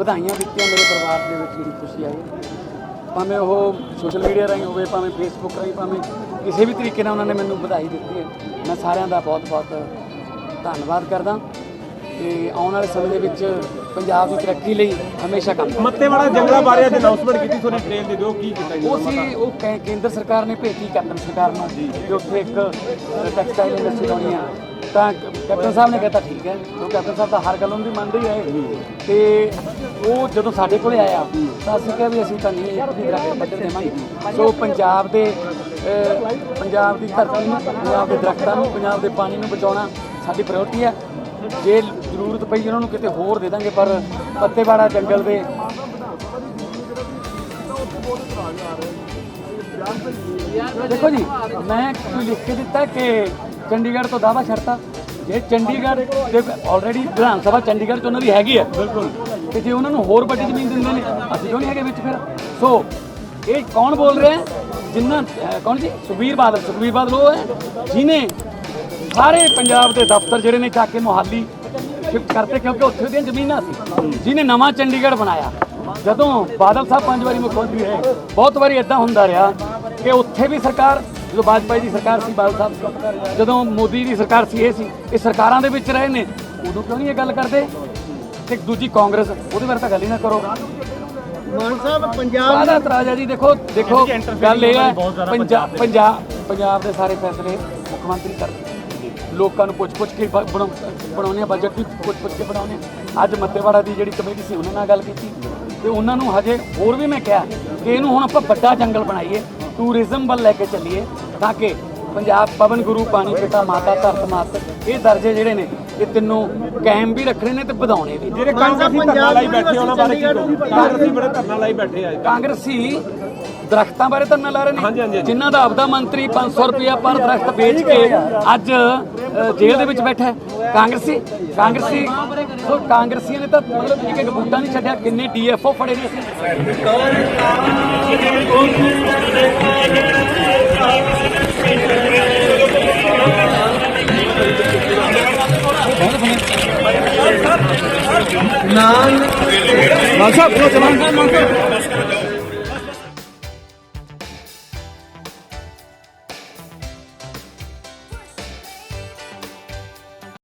ਵਧਾਈਆਂ ਦਿੱਤੀਆਂ ਮੇਰੇ ਪਰਿਵਾਰ ਦੇ ਵਿੱਚ ਜਿਹੜੀ ਖੁਸ਼ੀ ਆਈ ਭਾਵੇਂ ਉਹ ਸੋਸ਼ਲ ਮੀਡੀਆ ਰਾਹੀਂ ਹੋਵੇ ਭਾਵੇਂ ਫੇਸਬੁੱਕ ਰਾਹੀਂ ਭਾਵੇਂ ਕਿਸੇ ਵੀ ਤਰੀਕੇ ਨਾਲ ਉਹਨਾਂ ਨੇ ਮੈਨੂੰ ਵਧਾਈ ਦਿੱਤੀ ਹੈ। ਮੈਂ ਸਾਰਿਆਂ ਦਾ ਬਹੁਤ ਬਹੁਤ ਧੰਨਵਾਦ ਕਰਦਾ ਤੇ ਆਉਣ ਵਾਲੇ ਸਮੇਂ ਦੇ ਵਿੱਚ ਪੰਜਾਬ ਦੀ ਤਰੱਕੀ ਲਈ ਹਮੇਸ਼ਾ ਕੰਮ ਕਰਾਂਗਾ। ਮੱਤੇਵਾੜਾ ਜੰਗਲਾਂ ਬਾਰੇ ਅੱਜ ਅਨਾਉਂਸਮੈਂਟ ਕੀਤੀ ਤੁਹਾਡੀ ਟ੍ਰੇਨ ਦੇ ਦਿਓ ਕੀ ਕੀਤਾ ਉਹ ਸੀ ਉਹ ਕੇਂਦਰ ਸਰਕਾਰ ਨੇ ਭੇਜੀ ਕੈਪਟਨ ਸਰਕਾਰ ਨੂੰ ਕਿ ਉੱਥੇ ਇੱਕ ਟੈਕਸਟਾਈਲ ਇੰਡਸਟਰੀ ਲਾਉਣੀ ਆ। ਤਾਂ ਕੈਪਟਨ ਸਾਹਿਬ ਨੇ ਕਹਿਤਾ, ਠੀਕ ਹੈ। ਉਹ ਕੈਪਟਨ ਸਾਹਿਬ ਤਾਂ ਹਰ ਗੱਲ ਉਹਦੀ ਦੀ ਮੰਨਦੇ ਹੀ ਰਹੇ ਤੇ ਉਹ ਜਦੋਂ ਸਾਡੇ ਕੋਲੇ ਆਇਆ, ਤਾਂ ਅਸੀਂ ਕਿਹਾ ਵੀ ਅਸੀਂ ਤਾਂ ਨਹੀਂ ਇੱਕ ਦੀ ਦਰਖਤ ਪੱਧਰ ਦੇਵਾਂਗੇ। ਸੋ ਪੰਜਾਬ ਦੇ ਪੰਜਾਬ ਦੀ ਧਰਤੀ ਨੂੰ, ਪੰਜਾਬ ਦੇ ਦਰਖਤਾਂ ਨੂੰ, ਪੰਜਾਬ ਦੇ ਪਾਣੀ ਨੂੰ ਬਚਾਉਣਾ ਸਾਡੀ ਪ੍ਰਾਇੋਰਟੀ ਹੈ। ਜੇ ਜ਼ਰੂਰਤ ਪਈ ਉਹਨਾਂ ਨੂੰ ਕਿਤੇ ਹੋਰ ਦੇ ਦਾਂਗੇ, ਪਰ ਪੱਤੇਵਾੜਾ ਜੰਗਲ ਦੇ ਦੇਖੋ ਜੀ, ਮੈਂ ਕੋਈ ਲਿਖ ਕੇ ਦਿੱਤਾ ਕਿ ਚੰਡੀਗੜ੍ਹ ਤੋਂ ਦਾਵਾ ਛੱਡਤਾ। ਜੇ ਚੰਡੀਗੜ੍ਹ ਦੇ ਆਲਰੇਡੀ ਵਿਧਾਨ ਸਭਾ ਚੰਡੀਗੜ੍ਹ ਚ ਉਹਨਾਂ ਦੀ ਹੈਗੀ ਹੈ। ਬਿਲਕੁਲ। ਤੇ ਜੇ ਉਹਨਾਂ ਨੂੰ ਹੋਰ ਵੱਡੀ ਜ਼ਮੀਨ ਦਿੰਦੇ ਨੇ ਅਸੀਂ ਕਿਉਂ ਨਹੀਂ ਹੈਗੇ ਵਿੱਚ ਫਿਰ? ਸੋ ਇਹ ਕੌਣ ਬੋਲ ਰਿਹਾ ਹੈ? ਜਿੰਨਾ ਕੌਣ ਜੀ? ਸੁਖਬੀਰ ਬਾਦਲ। ਸੁਖਬੀਰ ਬਾਦਲ ਉਹ ਹੈ ਜਿਨੇ ਸਾਰੇ ਪੰਜਾਬ ਦੇ ਦਫ਼ਤਰ ਜਿਹੜੇ ਨੇ ਚੱਕ ਕੇ ਮੁਹਾਲੀ ਸ਼ਿਫਟ ਕਰਤੇ ਕਿਉਂਕਿ ਉੱਥੇ ਦੀਆਂ ਜ਼ਮੀਨਾਂ ਸੀ। ਜਿਹਨੇ ਨਵਾਂ ਚੰਡੀਗੜ੍ਹ ਬਣਾਇਆ। ਜਦੋਂ ਬਾਦਲ ਸਾਹਿਬ ਪੰਜ ਵਾਰੀ ਮੁੱਖ ਮੰਤਰੀ ਰਹੇ ਬਹੁਤ ਵਾਰੀ ਇਦਾਂ ਹੁੰਦਾ ਰਿਹਾ ਕਿ ਉੱਥੇ ਵੀ ਸਰਕਾਰ ਜਦੋਂ ਵਾਜਪਾਈ ਦੀ ਸਰਕਾਰ ਸੀ ਬਾਦਲ ਸਾਹਿਬ ਜਦੋਂ ਮੋਦੀ ਦੀ ਸਰਕਾਰ ਸੀ ਇਹ ਸੀ ਇਹ ਸਰਕਾਰਾਂ ਦੇ ਵਿੱਚ ਰਹੇ ਨੇ। ਉਦੋਂ ਕਿਉਂ ਨਹੀਂ ਇਹ ਗੱਲ ਕਰਦੇ? ਤੇ ਦੂਜੀ ਕਾਂਗਰਸ ਉਹਦੇ ਬਾਰੇ ਤਾਂ ਗੱਲ ਹੀ ਨਾ ਕਰੋ। ਮਾਨ ਸਾਹਿਬ ਪੰਜਾਬ ਕਾਹਦਾ ਇਤਰਾਜ਼ ਹੈ ਜੀ ਦੇਖੋ ਦੇਖੋ ਗੱਲ ਇਹ ਹੈ ਪੰਜਾਬ ਪੰਜਾਬ ਪੰਜਾਬ ਦੇ ਸਾਰੇ ਫੈਸਲੇ ਮੁੱਖ ਮੰਤਰੀ ਕਰਦੇ ਲੋਕਾਂ ਨੂੰ ਪੁੱਛ ਪੁੱਛ ਕੇ ਬਣਾਉਣੇ ਆ ਬਜਟ ਵੀ ਪੁੱਛ ਪੁੱਛ ਕੇ ਬਣਾਉਣੇ। ਅੱਜ ਮੱਤੇਵਾੜਾ ਦੀ ਜਿਹੜੀ ਕਮੇਟੀ ਸੀ ਉਹਨਾਂ ਨਾਲ ਗੱਲ ਕੀਤੀ। ਤੇ ਉਹਨਾਂ ਨੂੰ ਹਜੇ ਹੋਰ ਵੀ ਮੈਂ ਕਿਹਾ ਕਿ ਇਹਨੂੰ ਹੁਣ ਆਪਾਂ ਵੱਡਾ ਜੰਗਲ ਬਣਾਈਏ ਟੂਰਿਜ਼ਮ ਵੱਲ ਲੈ ਕੇ ਚੱਲੀਏ। ਤਾਂ ਕਿ ਪੰਜਾਬ ਪਵਨ ਗੁਰੂ ਪਾਣੀ ਪਿਤਾ ਮਾਤਾ ਧਰਤ ਮਾਤ ਇਹ ਦਰਜੇ ਜਿਹੜੇ ਨੇ ਇਹ ਤਿੰਨੋਂ ਕਾਇਮ ਵੀ ਰੱਖਣੇ ਨੇ ਤੇ ਵਧਾਉਣੇ ਵੀ ਜਿਹੜੇ ਕਾਂਗਰਸੀ ਧਰਨਾ ਲਾਈ ਬੈਠੇ ਉਹਨਾਂ ਬਾਰੇ ਕੀ ਕਹੋ ਕਾਂਗਰਸੀ ਬੜੇ ਧਰਨਾ ਲਾਈ ਬੈਠੇ ਆ ਕਾਂਗਰਸੀ ਦਰਖਤਾਂ ਬਾਰੇ ਧਰਨਾ ਲਾ ਰਹੇ ਨੇ ਹਾਂਜੀ। ਜਿਨ੍ਹਾਂ ਦਾ ਆਪਦਾ ਮੰਤਰੀ 500 ਰੁਪਇਆ ਪਰ ਦਰਖਤ ਵੇਚ ਕੇ ਅੱਜ ਜੇਲ੍ਹ ਦੇ ਵਿੱਚ ਬੈਠਾ ਹੈ। ਕਾਂਗਰਸੀ ਕਾਂਗਰਸੀ ਸੋ ਕਾਂਗਰਸੀਆਂ ਨੇ ਤਾਂ ਮਤਲਬ ਇੱਕ ਇੱਕ ਬੂਟਾ ਨਹੀਂ ਛੱਡਿਆ ਕਿੰਨੇ ਡੀਐਫਓ ਫੜੇ ਨੇ। ਮਾਨ ਸਾਹਿਬ ਚਲੋ ਚਲਾਨ ਸਾਹਿਬ ਮਾਨ ਸਾਹਿਬ